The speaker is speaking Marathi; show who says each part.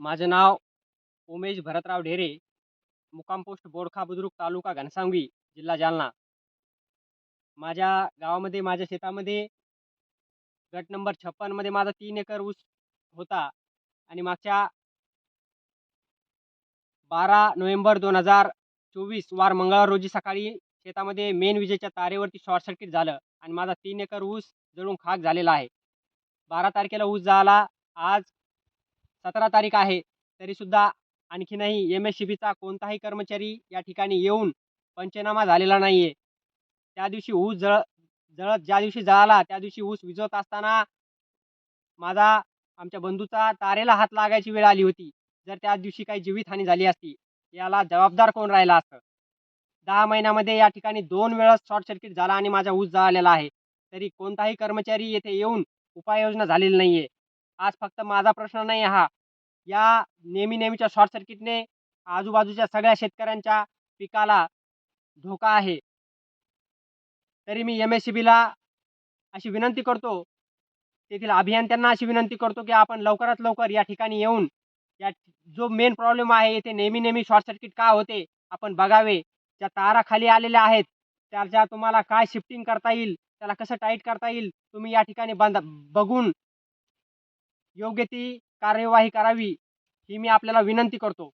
Speaker 1: माझं नाव उमेश भरतराव ढेरे. मुकाम पोस्ट बोडखा बुद्रुक तालुका घनसावंगी जिल्हा जालना. माझ्या गावामध्ये माझ्या शेतामध्ये गट नंबर छप्पनमध्ये माझा तीन एकर ऊस होता आणि मागच्या बारा नोव्हेंबर दोन हजार चोवीस वार मंगळवार रोजी सकाळी शेतामध्ये मेन विजेच्या तारेवरती शॉर्ट सर्किट झालं आणि माझा तीन एकर ऊस जळून खाक झालेला आहे. बारा तारखेला ऊस झाला. आज सतरा तारीख आहे. तरीसुद्धा आणखीनही एम एस सी बीचा कोणताही कर्मचारी या ठिकाणी येऊन पंचनामा झालेला नाही आहे त्या दिवशी ऊस जळ जळत ज्या दिवशी जळाला त्या दिवशी ऊस विजवत असताना माझा आमच्या बंधूचा तारेला हात लागायची वेळ आली होती. जर त्या दिवशी काही जीवितहानी झाली असती याला जबाबदार कोण राहिला असतं? दहा महिन्यामध्ये या ठिकाणी दोन वेळेस शॉर्ट सर्किट झाला आणि माझा ऊस जळालेला आहे. तरी कोणताही कर्मचारी येथे येऊन उपाययोजना झालेली नाही आहे आज फक्त माझा प्रश्न नाही हा. या नेहमी नेहमीच्या शॉर्ट सर्किटने आजूबाजूच्या सगळ्या शेतकऱ्यांच्या पिकाला धोका आहे. तरी मी एम एस सी बीला अशी विनंती करतो तेथील अभियंत्यांना अशी विनंती करतो की आपण लवकरात लवकर या ठिकाणी येऊन या जो मेन प्रॉब्लेम आहे येथे नेहमी नेहमी शॉर्ट सर्किट का होते आपण बघावे. ज्या तारा खाली आलेल्या आहेत त्याच्या तुम्हाला काय शिफ्टिंग करता येईल त्याला कसं टाईट करता येईल तुम्ही या ठिकाणी बंद बघून योग्य ती कार्यवाही करावी ही मी आपल्याला विनंती करतो.